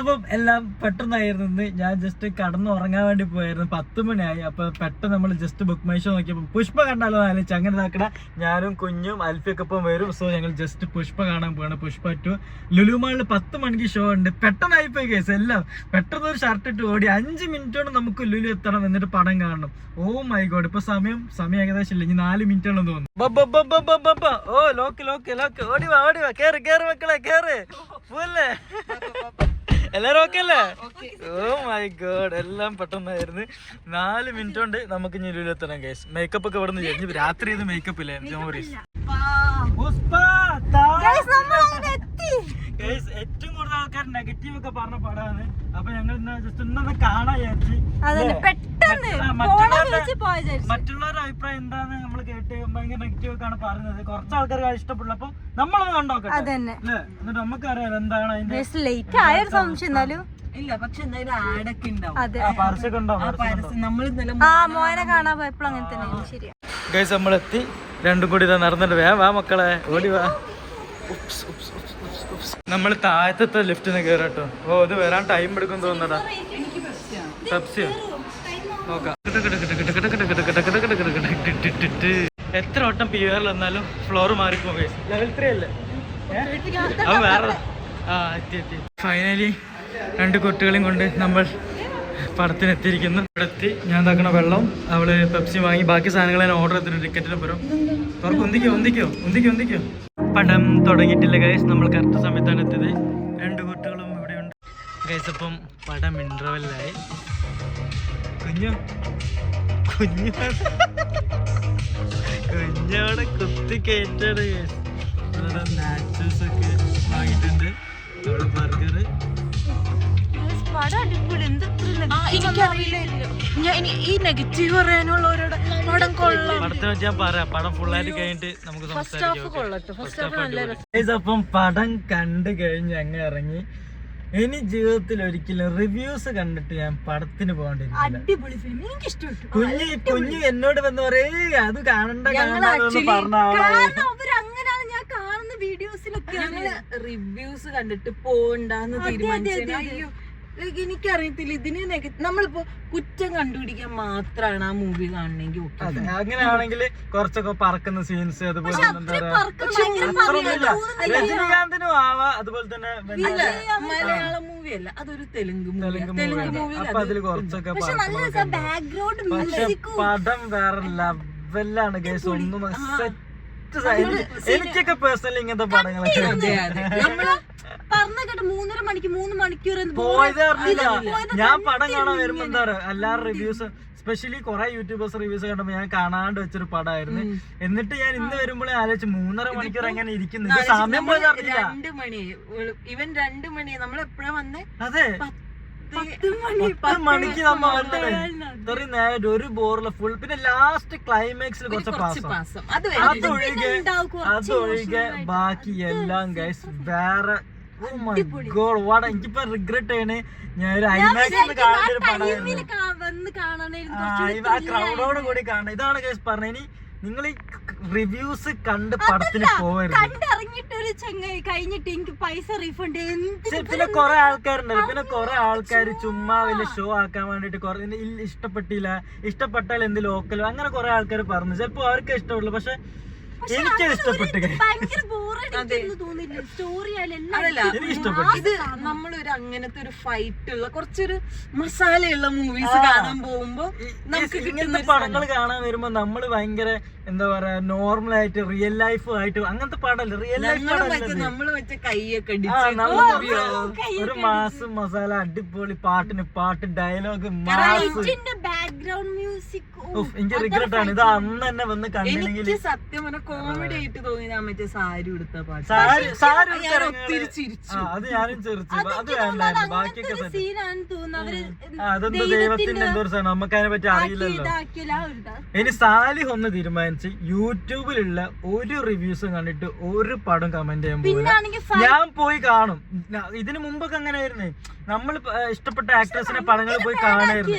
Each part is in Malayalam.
അപ്പം എല്ലാം പെട്ടെന്നായിരുന്നു. ഞാൻ ജസ്റ്റ് കടന്ന് ഉറങ്ങാൻ വേണ്ടി പോയായിരുന്നു. പത്ത് മണിയായി. അപ്പൊ പെട്ടെന്ന് നമ്മൾ ജസ്റ്റ് ബുക്ക് മൈ ഷോ നോക്കിയപ്പോൾ പുഷ്പ കണ്ടാലോ ആലോചിച്ച് അങ്ങനെ നോക്കണ ഞാനും കുഞ്ഞും അൽഫിയൊക്കെ ഇപ്പം വരും. സോ ഞങ്ങൾ ജസ്റ്റ് പുഷ്പ കാണാൻ പോവാണ്. പുഷ്പ ടു ലുലുമാളിൽ പത്ത് മണിക്ക് ഷോ ഉണ്ട്. പെട്ടെന്നായി പോയി കേസ് എല്ലാം. പെട്ടെന്ന് ഒരു ഷർട്ട് ഇട്ട് ഓടി അഞ്ച് മിനിറ്റ് കൊണ്ട് നമുക്ക് ലുലു എത്തണം എന്നിട്ട് പടം കാണണം. ഓ മൈ ഗോഡ് ഇപ്പൊ സമയം സമയം ഏകദേശം ഇല്ല. ഇനി നാല് മിനിറ്റ് ആണെന്ന് തോന്നുന്നു. ഓ ലോക്ക് ലോക്ക് ലോക്ക് ഓടി വാ ഓടി വാ. കേറ് കേറ് മക്കളെ കേറ്. പോവല്ലേ എല്ലാരും ഓക്കെ അല്ലേ? ഓ മൈ ഗോഡ് എല്ലാം പെട്ടെന്നായിരുന്നു. നാല് മിനിറ്റ് കൊണ്ട് നമുക്ക് ഇനി ലുലുലെത്തണം കേസ് മേക്കപ്പ് ഒക്കെ ഇവിടെ നിന്ന് രാത്രി ഇത് മേക്കപ്പ് ഇല്ലേ? ജോമറീസ് പുഷ്പ നെഗറ്റീവ് ഒക്കെ പറഞ്ഞ പടമാണ്. അപ്പൊ ഞങ്ങൾ ഇന്ന് ജസ്റ്റ് ഇന്നൊന്ന് കാണാൻ വിചാരിച്ചു. മറ്റുള്ളവരുടെ- അഭിപ്രായം എന്താന്ന് നമ്മൾ കേട്ട് ഭയങ്കര നെഗറ്റീവ് ഒക്കെയാണ് പറഞ്ഞത് കുറച്ച് ആൾക്കാർക്ക് ഇഷ്ടപ്പെടില്ല അപ്പൊ നമ്മളൊന്ന് കണ്ടോക്കട്ടെ. എന്നിട്ട് നമുക്ക് എന്നിട്ട് നമുക്കറിയാം എന്താണ് അതിന്റെ ലേറ്റ് ആയ ഒരു സംശയം എന്നാലും. ഇല്ല പക്ഷെ എന്തായാലും ആഡൊക്കെ ഉണ്ടാവും. അതെ. ആ പരസ്യമൊക്കെ ഉണ്ടോ? ആ പരസ്യം നമ്മൾ മോനെ കാണാൻ പോയപ്പോഴും അങ്ങനെ തന്നെ. ശരിയാ. ഗൈസ് നമ്മളെത്തി. രണ്ടും കൂടി നടന്നിട്ട് വേ വാ മക്കളെ. ഓടി വാ. നമ്മൾ താഴത്തെ ലിഫ്റ്റിന് കയറട്ടോ ഓ ഇത് വരാൻ ടൈം എടുക്കും തോന്നടാ പെപ്സിയോ നോക്കാം എത്ര വട്ടം പി ആറിൽ വന്നാലും ഫ്ലോർ മാറിപ്പോ ലെവൽ ത്രീ അല്ലേ അത് വേറെ ആ എത്തി എത്തി ഫൈനലി രണ്ട് കുട്ടികളെയും കൊണ്ട് നമ്മൾ പടത്തിന് എത്തിയിരിക്കുന്നു ഇവിടെ എത്തി ഞാൻ തക്കണ വെള്ളം അവൾ പെപ്സി വാങ്ങി. ബാക്കി സാധനങ്ങൾ ഞാൻ ഓർഡർ ചെയ്തിട്ട് ടിക്കറ്റിന് പുറം. തുറക്കും ഒന്നിക്കോ ഒന്നിക്കോ ഒന്നിക്കോ ഒന്നിക്കോ. പടം തുടങ്ങിയിട്ടില്ല ഗൈസ് നമ്മൾ കറക്റ്റ് സമയത്താണ് എത്തിയത്. രണ്ട് കുട്ടികളും ഇവിടെ ഉണ്ട്. ഗൈസ് അപ്പം പടം ഇന്റർവെല്ലായി കുഞ്ഞു കുഞ്ഞു. കുഞ്ഞവിടെ കുത്തി കയറ്റാണ് ഗൈസ് നാച്ചുറൽസ് ഒക്കെ വാങ്ങിയിട്ടുണ്ട്. അവിടെ ബർഗർ പടം അടിപൊളി എന്ത് ഞാൻ ഈ നെഗറ്റീവ് പറയാനുള്ളവരോട് പടം കൊള്ളാം. ഫസ്റ്റ് ഹാഫ് കൊള്ളട്ടെ ഫസ്റ്റ് ഹാഫ് നല്ല അപ്പം പടം കണ്ടു കഴിഞ്ഞ് അങ്ങ് ഇറങ്ങി. ഇനി ജീവിതത്തിൽ ഒരിക്കലും റിവ്യൂസ് കണ്ടിട്ട് ഞാൻ പടത്തിന് പോകണ്ടിരിക്കില്ല. അടിപൊളി ഫിലിം എനിക്ക് ഇഷ്ടപ്പെട്ടു കുഞ്ഞ് കുഞ്ഞു എന്നോട് വന്ന് പറയേ അത് കാണണ്ട കാണണ്ട വീഡിയോസിലൊക്കെ റിവ്യൂസ് കണ്ടിട്ട് പോണ്ടാന്ന് തീരുമാനിച്ചു എനിക്കറിയത്തില്ല. ഇതിന് നമ്മളിപ്പോ കുറ്റം കണ്ടുപിടിക്കാൻ മാത്രമാണ് ആ മൂവി കാണണമെങ്കിൽ ഓക്കെ അങ്ങനെയാണെങ്കിൽ കുറച്ചൊക്കെ പറക്കുന്ന സീൻസ് അതുപോലെ രജനികാന്തിനും ആവാ. അതുപോലെ തന്നെ മലയാളം മൂവി അല്ല. അതൊരു തെലുങ്ക് മൂവി തെലുങ്ക് മൂവി അതിൽ കുറച്ചൊക്കെ പടം വേറെ ലെവലാണ് കേസ് ഒന്നും സെറ്റ് എനിക്കൊക്കെ പേഴ്സണലി ഇങ്ങനത്തെ പടങ്ങളൊക്കെ പറഞ്ഞ കേട്ട് മൂന്നര മണിക്ക് മൂന്ന് മണിക്കൂർ പോയത് അറിഞ്ഞില്ല. ഞാൻ പടം കാണാൻ വരുമ്പോ എന്താ പറയാ എല്ലാവരും റിവ്യൂസ് സ്പെഷ്യലി കുറെ യൂട്യൂബേഴ്സ് റിവ്യൂസ് കണ്ടപ്പോ ഞാൻ കാണാണ്ട് വെച്ചൊരു പടമായിരുന്നു എന്നിട്ട് ഞാൻ ഇന്ന് വരുമ്പോഴേ ആലോചിച്ച് മൂന്നര മണിക്കൂർ എങ്ങനെ ഇരിക്കുന്നു? സമയം പോയത് അറിഞ്ഞില്ല രണ്ട് മണി ഇവൻ രണ്ട് മണി നമ്മൾ എപ്പോഴാ വന്നേ? അതെ. മണിക്ക് നമ്മ വന്നത് ഇത്രയും നേരം ഒരു ബോറിൽ ഫുൾ പിന്നെ ലാസ്റ്റ് ക്ലൈമാക്സിൽ കുറച്ച് പാസം. പാസം. അത് അതൊഴികെ അതൊഴികെ ബാക്കി എല്ലാം ഗൈസ് വേറെ എനിക്കിപ്പോ റിഗ്രറ്റ് ചെയ്യണേ ഞാൻ ഒരു ഐമാക്സിൽ കാണേണ്ട ഒരു പടമായിരുന്നു ആ, ക്രൗഡോട് കൂടി കാണണം. ഇതാണ് കേസ് പറഞ്ഞത്. നിങ്ങൾ ഈ റിവ്യൂസ് കണ്ട് പടത്തിന് പോകരുത് കണ്ടിറങ്ങിയിട്ട് ഒരു ചങ്ങായി കഴിഞ്ഞിട്ട് എനിക്ക് പൈസ റീഫണ്ട് പിന്നെ കുറെ ആൾക്കാരുണ്ടല്ലോ. പിന്നെ കുറെ ആൾക്കാർ ചുമ്മാ വലിയ ഷോ ആക്കാൻ വേണ്ടിട്ട് കുറെ ഇഷ്ടപ്പെട്ടില്ല. ഇഷ്ടപ്പെട്ടാൽ എന്ത് ലോക്കലോ അങ്ങനെ കുറെ ആൾക്കാർ പറഞ്ഞു. ചിലപ്പോ അവർക്ക് ഇഷ്ടമുള്ളൂ. പക്ഷെ എനിക്കത് ഇഷ്ടപ്പെട്ടു. ഇത് നമ്മളൊരു അങ്ങനത്തെ ഒരു ഫൈറ്റ് ഉള്ള കുറച്ചൊരു മസാലയുള്ള മൂവീസ് കാണാൻ പോകുമ്പോ നമുക്ക് ഇങ്ങനത്തെ പടങ്ങൾ കാണാൻ വരുമ്പോ നമ്മൾ ഭയങ്കര എന്താ പറയാ നോർമൽ ആയിട്ട് റിയൽ ലൈഫ് ആയിട്ട് അങ്ങനത്തെ പാടല്ല റിയൽ ലൈഫ് നമ്മൾ മറ്റേ കൈയൊക്കെ നല്ല മൂവിയോ ഒരു മാസം മസാല അടിപൊളി പാട്ടിന് പാട്ട് ഡയലോഗ് മാസ് ബാക്ക്ഗ്രൗണ്ട് മ്യൂസിക് എനിക്ക് റിഗ്രറ്റ് ആണ്. ഇത് അന്ന് തന്നെ വന്ന് കണ്ടില്ലെങ്കിൽ എനിക്ക് സത്യം പറഞ്ഞ കോമഡി ആയിട്ട് തോന്നി ഞാൻ മറ്റേ സാരി ഉടുത്ത പാട്ട്. സാരി സാരി ഞാൻ ഒത്തിരി ചിരിച്ചു. ആ, അത് ഞാനും ചെറുച്ചു അത് വേണ്ടായിരുന്നു. ബാക്കിയൊക്കെ സെറ്റ്. സീനാണ് തോന്നുന്നു. അവർ ആ, അതെന്തോ ദൈവത്തിന്റെ എന്തോ ഒരു സാധനം. നമുക്ക് അതിനെ പറ്റി അറിയില്ലല്ലോ. ഇതാക്കിയല്ല ആ ഒരു ഇതാ. ഇനി സാലിഹ് ഒന്ന് തീരുമാനിച്ച് യൂട്യൂബിലുള്ള ഒരു റിവ്യൂസും കണ്ടിട്ട് ഒരു പടം കമന്റ് ചെയ്യാൻ പോകില്ല പിന്നാണെങ്കിൽ ഞാൻ പോയി കാണും. ന- ഇതിനു മുമ്പൊക്കെ അങ്ങനെ ആയിരുന്നേ? നമ്മൾ ഇഷ്ടപ്പെട്ട ആക്ട്രസിനെ പടങ്ങൾ പോയി കാണായിരുന്നു.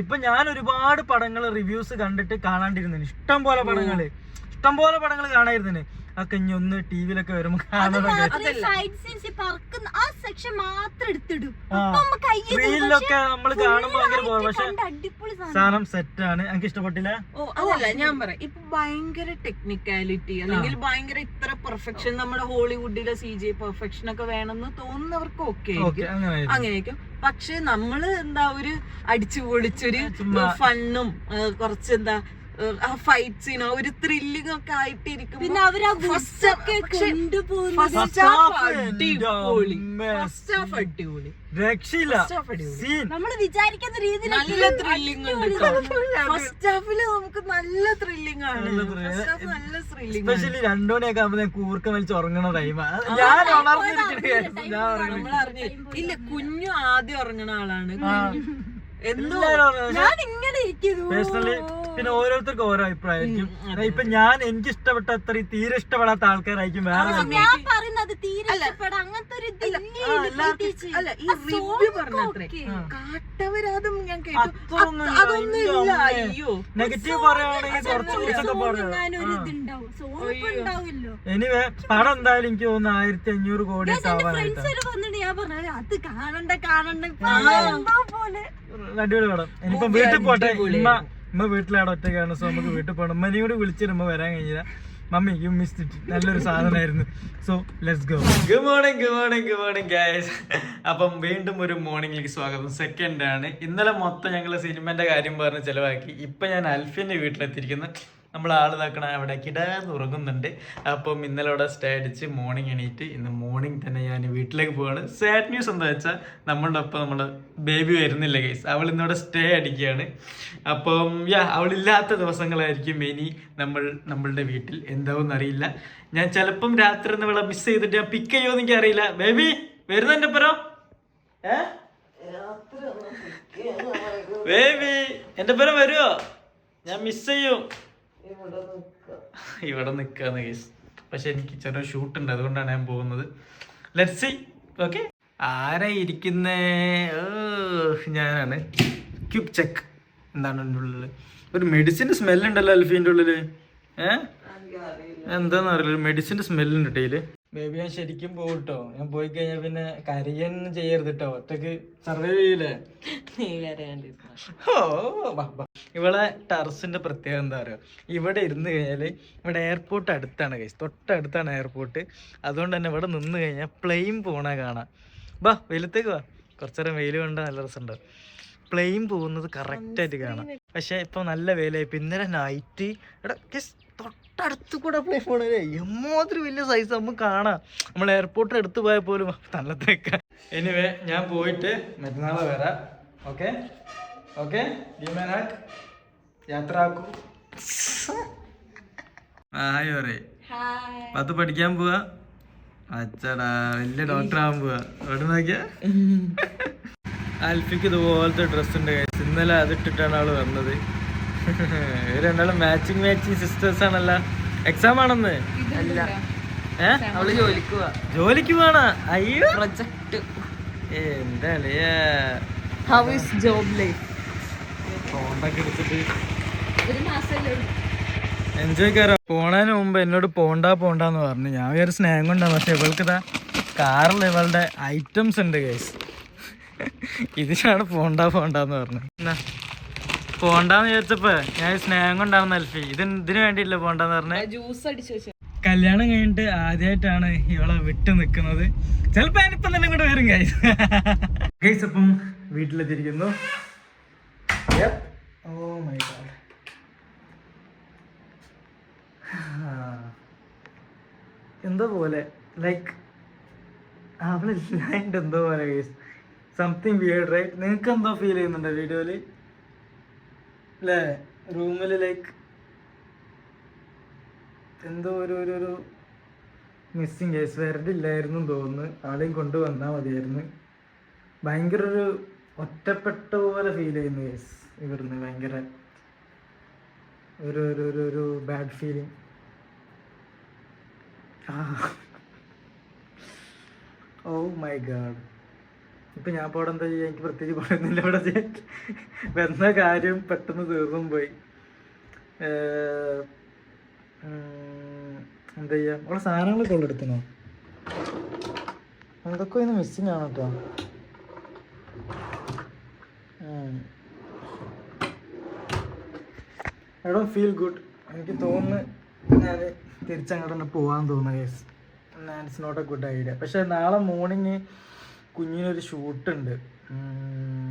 ഇപ്പൊ ഞാൻ ഒരുപാട് പടങ്ങൾ റിവ്യൂസ് കണ്ടിട്ട് കാണാണ്ടിരുന്നു ഇഷ്ടം പോലെ പടങ്ങൾ. ഇഷ്ടം പോലെ പടങ്ങൾ കാണായിരുന്നു ഒക്കെ ഇനി ഒന്ന് ടി വിയിലൊക്കെ വരുമ്പോ ആ സെക്ഷൻ മാത്രം എടുത്തിടും. റീലിലൊക്കെ നമ്മൾ കാണുമ്പോ ഭയങ്കര പോവാ പക്ഷെ സാധനം. സെറ്റാണ് സെറ്റ് ആണ്. എനിക്ക് ഇഷ്ടപ്പെട്ടില്ല? ഓ അതല്ല ഞാൻ പറയാം. ഇപ്പൊ ഭയങ്കര ടെക്നിക്കാലിറ്റി അല്ലെങ്കിൽ ഭയങ്കര ഇത്ര പെർഫെക്ഷൻ നമ്മുടെ ഹോളിവുഡിലെ സി ജി പെർഫെക്ഷൻ ഒക്കെ വേണമെന്ന് തോന്നുന്നവർക്ക് ഓക്കെ ഓക്കെ അങ്ങനെ അങ്ങനെയൊക്കെ പക്ഷെ നമ്മൾ എന്താ ഒരു അടിച്ചു പൊളിച്ചൊരു. ഫണ്ണും കുറച്ച് എന്താ ആ ഫൈറ്റ് സീനോ ഒരു ത്രില്ലിംഗ് ഒക്കെ ആയിട്ടിരിക്കും പിന്നെ അവരാ ഫസ്റ്റ് ഹാഫ് അടിപൊളി. രക്ഷയില്ല. നമ്മൾ വിചാരിക്കുന്ന രീതിയിൽ നല്ല ത്രില്ലിംഗ് ഉണ്ട് ഫസ്റ്റ് ഹാഫിൽ നമുക്ക് നല്ല ത്രില്ലിംഗ് ആണ്. നല്ല ഫസ്റ്റ് ഹാഫ് നല്ല ത്രില്ലിംഗ് സ്പെഷ്യലി രണ്ടു മണിയൊക്കെ ആകുമ്പോ ഞാൻ കൂർക്കം വലിച്ച് ഉറങ്ങണ ടൈം ഞാൻ ഇല്ല കുഞ്ഞു ആദ്യം ഉറങ്ങണ ആളാണ്. ഞാൻ ഇങ്ങനെ ഇരിക്കുന്നു. പേഴ്സണലി പിന്നെ ഓരോരുത്തർക്കും ഓരോ അഭിപ്രായമായിരിക്കും. ഇപ്പൊ ഞാൻ എനിക്ക് ഇഷ്ടപ്പെട്ട അത്ര തീരെ ഇഷ്ടപ്പെടാത്ത ആൾക്കാരായിരിക്കും വേറെ ഞാൻ പറയുന്നത് തീരെ. അങ്ങനത്തെ ഒരു അല്ല, ഈ റിവ്യൂ പറഞ്ഞത്രേ. കാട്ടവരാതും ഞാൻ കേട്ടു. അത്രയൊന്നും അതൊന്നും ഇല്ല അയ്യോ. നെഗറ്റീവ് പറയുകയാണെങ്കിൽ കുറച്ച് കുറച്ചൊക്കെ ഇപ്പൊ എനിവേ പടം എന്തായാലും എനിക്ക് തോന്നുന്നു ആയിരത്തി അഞ്ഞൂറ് കോടി പറഞ്ഞു അത് കാണണ്ട കാണണ്ട. അടിപൊളി പടം. ഇനിയിപ്പം വീട്ടിൽ പോട്ടെ. ഉമ്മ വീട്ടിലാണ് ഒറ്റയ്ക്കാണ് സോ നമുക്ക് വീട്ടിൽ പോകണം ഉമ്മനെയും കൂടി വിളിച്ചിട്ട് ഉമ്മ വരാൻ കഴിഞ്ഞില്ല. മമ്മി യു മിസ് ഇറ്റ് നല്ലൊരു സാധനമായിരുന്നു so let's go good morning good morning good morning guys അപ്പം വീണ്ടും ഒരു മോർണിംഗിലേക്ക് സ്വാഗതം. സെക്കൻഡ് ആണ്. ഇന്നലെ മൊത്തം ഞങ്ങൾ സിനിമന്റെ കാര്യം പറഞ്ഞ് ചിലവാക്കി. ഇപ്പൊ ഞാൻ അൽഫിന്റെ വീട്ടിലെത്തിയിരിക്കുന്നു. നമ്മൾ ആൾ ഇതാക്കണ അവിടെ കിടാന്ന് ഉറങ്ങുന്നുണ്ട്. അപ്പം ഇന്നലെ അവിടെ സ്റ്റേ അടിച്ച് മോർണിംഗ് എണീറ്റ് ഇന്ന് മോർണിംഗ് തന്നെ ഞാൻ വീട്ടിലേക്ക് പോവാണ്. സാഡ് ന്യൂസ് എന്താ വെച്ചാൽ നമ്മളുടെ ഒപ്പം നമ്മൾ ബേബി വരുന്നില്ല ഗൈസ് അവൾ ഇന്നിവിടെ സ്റ്റേ അടിക്കുകയാണ്. അപ്പം യാ അവളില്ലാത്ത ദിവസങ്ങളായിരിക്കും ഇനി നമ്മൾ നമ്മളുടെ വീട്ടിൽ എന്താവും അറിയില്ല. ഞാൻ ചിലപ്പം രാത്രി ഒന്ന് വിള മിസ് ചെയ്തിട്ട് ഞാൻ പിക്ക് ചെയ്യുമോ എനിക്ക് അറിയില്ല. ബേബി വരുന്നുണ്ട് പുറം ഏ? ബേബി എന്റെ പുറം വരുമോ ഞാൻ മിസ് ചെയ്യും. ഇവിടെ നിൽക്കാന്ന് കേസ് പക്ഷെ എനിക്ക് ചെറിയ ഷൂട്ട് ഉണ്ട് അതുകൊണ്ടാണ് ഞാൻ പോകുന്നത്. ലെറ്റ് സി ഓക്കെ ആരാ ഇരിക്കുന്നേ? ഞാനാണ്. ക്യൂബ് ചെക്ക് എന്താണ് എന്റെ ഉള്ളിൽ ഒരു മെഡിസിന്റെ സ്മെല്ലുണ്ടല്ലോ അൽഫീന്റെ ഉള്ളിൽ ഏ? എന്താന്ന് അറിയില്ല. ഒരു മെഡിസിന്റെ സ്മെല്ലുണ്ട് കേട്ടോ ബേബി ഞാൻ ശരിക്കും പോകട്ടോ ഞാൻ പോയി കഴിഞ്ഞാൽ പിന്നെ കരിയൊന്നും ചെയ്യരുത് കേട്ടോ ഒറ്റയ്ക്ക് സർവൈവ് ചെയ്യൂലേ? ഇവിടെ ടെറസിന്റെ പ്രത്യേകത എന്താ പറയുക ഇവിടെ ഇരുന്ന് കഴിഞ്ഞാൽ ഇവിടെ എയർപോർട്ട് അടുത്താണ് കൈസ് തൊട്ടടുത്താണ് എയർപോർട്ട് അതുകൊണ്ട് തന്നെ ഇവിടെ നിന്ന് കഴിഞ്ഞാൽ പ്ലെയിൻ പോണ കാണാം. ബാ വെയിലത്തേക്ക് വാ. കുറച്ചേരം വെയിൽ കണ്ട നല്ല രസമുണ്ട്. പ്ലെയിൻ പോകുന്നത് കറക്റ്റായിട്ട് കാണാം. പക്ഷെ ഇപ്പൊ നല്ല വെയിലായി. ഇന്നലെ നൈറ്റ് എടാ തൊട്ടടുത്ത് കൂടെ പോയി ഫോൺ അല്ലേ എമ്മാതിരി വലിയ സൈസ് നമുക്ക് കാണാം. നമ്മൾ എയർപോർട്ടിൽ എടുത്തു പോയാൽ പോലും തള്ളത്തേക്ക. എനിവേ ഞാൻ പോയിട്ട് മറ്റന്നാളെ വരാം. ഓക്കെ ഓക്കെ ഭീമനാക്ക് യാത്ര ആക്കൂ ഹായ് പറയേ പത്ത് പഠിക്കാൻ പോവാ? അച്ചടാ വലിയ ഡോക്ടർ ആവാൻ പോവാ. എവിടെ നോക്കിയാ? അൽഫിക്ക് ഇതുപോലത്തെ ഡ്രസ്സ് ഉണ്ട്. ഇന്നലെ അതിട്ടിട്ടാണ് അവൾ വന്നത്. രണ്ടാളും മാച്ചിങ് മാച്ചിങ് സിസ്റ്റേഴ്സ് ആണല്ല. എക്സാം ആണെന്ന്. അല്ല അവൾ ജോലിക്ക് പോവാ. ജോലിക്ക് അയ്യോ. പ്രൊജക്ട് എന്താ ഹൗ ഇസ് ജോബ് ലൈഫ് ഫോണ്ടൊക്കെ എടുത്തിട്ട്. ഒരു മാസമല്ലേ എൻജോയ് കയറാം പോണതിന് മുമ്പ് എന്നോട് പോണ്ടാ പോണ്ടെന്ന് പറഞ്ഞു. ഞാൻ ഒരു സ്നേഹം കൊണ്ടാണ് പക്ഷെ ഇവൾക്ക് ഇതാ കാറിൽ ഇവളുടെ ഐറ്റംസ് ഉണ്ട് ഗൈസ് ഇതിനാണ് പോണ്ടാ പോണ്ടെന്ന് പറഞ്ഞു എന്നാ? പോണ്ടാന്ന് വിചാരിച്ചപ്പോ ഞാൻ സ്നേഹം കൊണ്ടാണ് അൽഫി. ഇത് ഇതിന് വേണ്ടിയില്ല പോണ്ടെന്ന് പറഞ്ഞ. ജ്യൂസ് അടിച്ചു വെച്ചു. കല്യാണം കഴിഞ്ഞിട്ട് ആദ്യമായിട്ടാണ് ഇവളെ വിട്ടു നിൽക്കുന്നത് ചിലപ്പോ ഞാനിപ്പം തന്നെ ഇങ്ങോട്ട് വരും ഗൈസ് ഗൈസ് അപ്പം വീട്ടിലെത്തിയിരിക്കുന്നു. ഓ മൈ ഗോഡ് എന്തോ പോലെ ലൈക്ക് അവളില്ലാണ്ട് എന്തോ പോലെ ഗൈസ് സംതിങ് വിയർഡ് റൈറ്റ് നിങ്ങൾക്ക് എന്തോ ഫീൽ ചെയ്യുന്നുണ്ടോ വീഡിയോയിൽ? അല്ലേ റൂമിൽ ലൈക്ക് എന്തോ ഒരു ഒരു ഒരു മിസ്സിങ് കേസ് വേറെ ഇല്ലായിരുന്നു തോന്നുന്നു. ആളെയും കൊണ്ടുവന്നാൽ മതിയായിരുന്നു. ഭയങ്കര ഒരു ഒറ്റപ്പെട്ട പോലെ ഫീൽ ചെയ്യുന്നു കേസ് ഇവിടുന്ന് ഭയങ്കര ഒരു ഒരു ഒരു ഒരു bad feeling oh my God ഇപ്പൊ ഞാൻ പോടെ എന്താ ചെയ്യാ? എനിക്ക് പ്രത്യേകിച്ച് പറയുന്നില്ല ഇവിടെ വന്ന കാര്യം പെട്ടെന്ന് തീർന്നും പോയി. എന്താ ചെയ്യാ? അവിടെ സാധനങ്ങളൊക്കെ ഉള്ളെടുത്തണോ എന്തൊക്കെ ഇന്ന് മിസ്സിങ് ആണ് കേട്ടോ. ഐ ഫീൽ ഗുഡ് എനിക്ക് തോന്നുന്നു ഞാൻ തിരിച്ചങ്ങോട്ട് തന്നെ പോകാൻ തോന്നുന്നു cause it's not a good idea പക്ഷേ നാളെ മോർണിംഗ് കുഞ്ഞിനൊരു ഷൂട്ടുണ്ട്.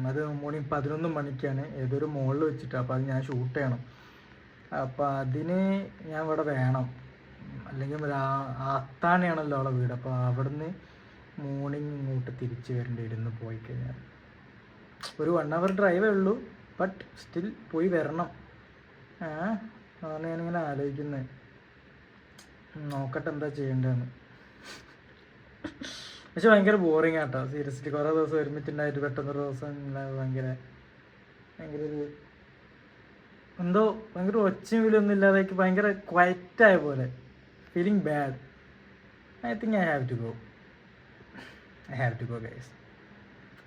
അത് മോർണിംഗ് പതിനൊന്ന് മണിക്കാണ്. ഏതൊരു മോളിൽ വെച്ചിട്ട് അപ്പോൾ അത് ഞാൻ ഷൂട്ട് ചെയ്യണം. അപ്പോൾ അതിന് ഞാൻ ഇവിടെ വേണം. അല്ലെങ്കിൽ അത്താണിയാണല്ലോ അവളെ വീട്. അപ്പോൾ അവിടുന്ന് മോർണിംഗ് ഇങ്ങോട്ട് തിരിച്ച് വരേണ്ടി ഇരുന്ന് പോയി കഴിഞ്ഞാൽ. ഒരു വൺ അവർ ഡ്രൈവേ ഉള്ളൂ. ബട്ട് സ്റ്റിൽ പോയി വരണം. അതാണ് ഞാനിങ്ങനെ ആലോചിക്കുന്നത് നോക്കട്ടെ എന്താ ചെയ്യേണ്ടതെന്ന്. പക്ഷെ ഭയങ്കര ബോറിങ് ആട്ടോ. സീരിയസ്ലി കുറേ ദിവസം ഒരുമിച്ചുണ്ടായിട്ട് പെട്ടെന്ന് ഒരു ദിവസം ഭയങ്കര ഭയങ്കര ഒരു എന്തോ ഭയങ്കര ഒച്ചയും വിലൊന്നും ഇല്ലാതെ ഭയങ്കര ക്വയറ്റായ പോലെ. Feeling bad I think I have to go I have to go guys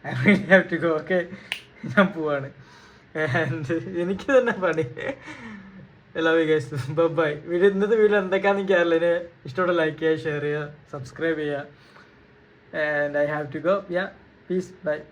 I really have to go okay ഞാൻ പോവാണ്. എനിക്ക് തന്നെ പണി. എല്ലാ ഗൈസ് ബൈ വീഡിയോ ഇന്നത്തെ വീഡിയോ എന്തൊക്കെയാണെന്ന് എനിക്ക് അറിയില്ല ഇഷ്ടമുള്ള ലൈക്ക് ചെയ്യുക ഷെയർ ചെയ്യുക സബ്സ്ക്രൈബ് ചെയ്യുക. and I have to go. Yeah, peace, bye.